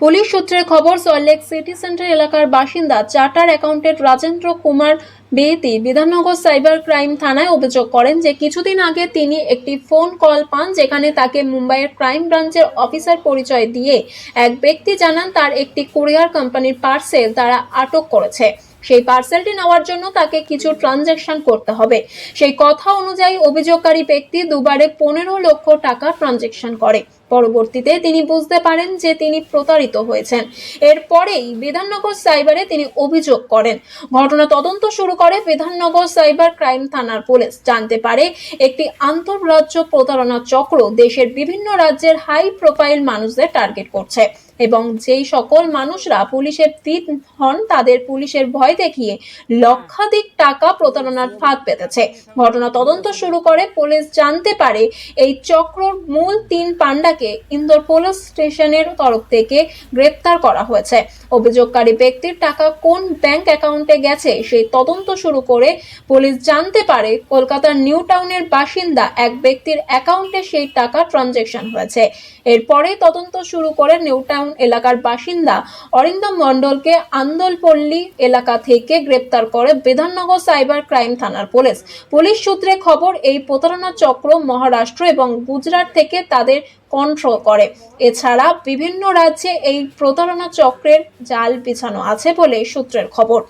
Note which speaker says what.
Speaker 1: Police সূত্রে খবর Salt Lake city centre এলাকার বাসিন্দা charter accountant Rajendra Kumar Beti Bidhannagar cyber crime থানায় অভিযোগ করেন যে কিছুদিন আগে তিনি একটি ফোন কল পান যেখানে তাকে মুম্বাইয়ের ক্রাইম ব্রাঞ্চের অফিসার পরিচয় দিয়ে এক ব্যক্তি জানান তার একটি কুরিয়ার কোম্পানির পার্সেল তারা আটক করেছে। সেই পার্সেলটি নেওয়ার জন্য তাকে কিছু ট্রানজ্যাকশন করতে হবে। সেই কথা অনুযায়ী অভিযোগকারী ব্যক্তি দুবারে পনেরো লক্ষ টাকা ট্রানজ্যাকশন করে। পরবর্তীতে তিনি বুঝতে পারেন যে তিনি প্রতারিত হয়েছেন। এরপরেই বিধাননগর সাইবারে তিনি অভিযোগ করেন। ঘটনা তদন্ত শুরু করে বিধাননগর সাইবার ক্রাইম থানার পুলিশ। জানতে পারে, একটি আন্তঃরাজ্য প্রতারণা চক্র দেশের বিভিন্ন রাজ্যের হাই প্রোফাইল মানুষদের টার্গেট করছে। এবং যেই সকল মানুষরা পুলিশের ফিট হন, তাদের পুলিশের ভয় দেখিয়ে লক্ষাধিক টাকা প্রতারণার ফাঁদ পেতেছে। ঘটনা তদন্ত শুরু করে, পুলিশ জানতে পারে এই চক্রর মূল তিন পান্ডাকে ইন্দোর পুলিশ স্টেশনের তরফ থেকে গ্রেপ্তার করা হয়েছে। অভিযোগকারী ব্যক্তির টাকা কোন ব্যাংক অ্যাকাউন্টে গেছে, সেই তদন্ত শুরু করে পুলিশ জানতে পারে কলকাতার নিউ টাউনের বাসিন্দা এক ব্যক্তির অ্যাকাউন্টে সেই টাকা ট্রানজেকশন হয়েছে। এরপরে তদন্ত শুরু করে নিউ টাউন এলাকার বাসিন্দা অরিন্দম মণ্ডলকে আন্দোলপল্লী এলাকা থেকে গ্রেপ্তার করে বিধাননগর সাইবার ক্রাইম থানার পুলিশ। পুলিশ সূত্রে খবর, এই প্রতারণা চক্র মহারাষ্ট্র এবং গুজরাট থেকে তাদের কন্ট্রোল করে। এছাড়া বিভিন্ন রাজ্যে এই প্রতারণা চক্রের জাল বিছানো আছে বলে সূত্রের খবর।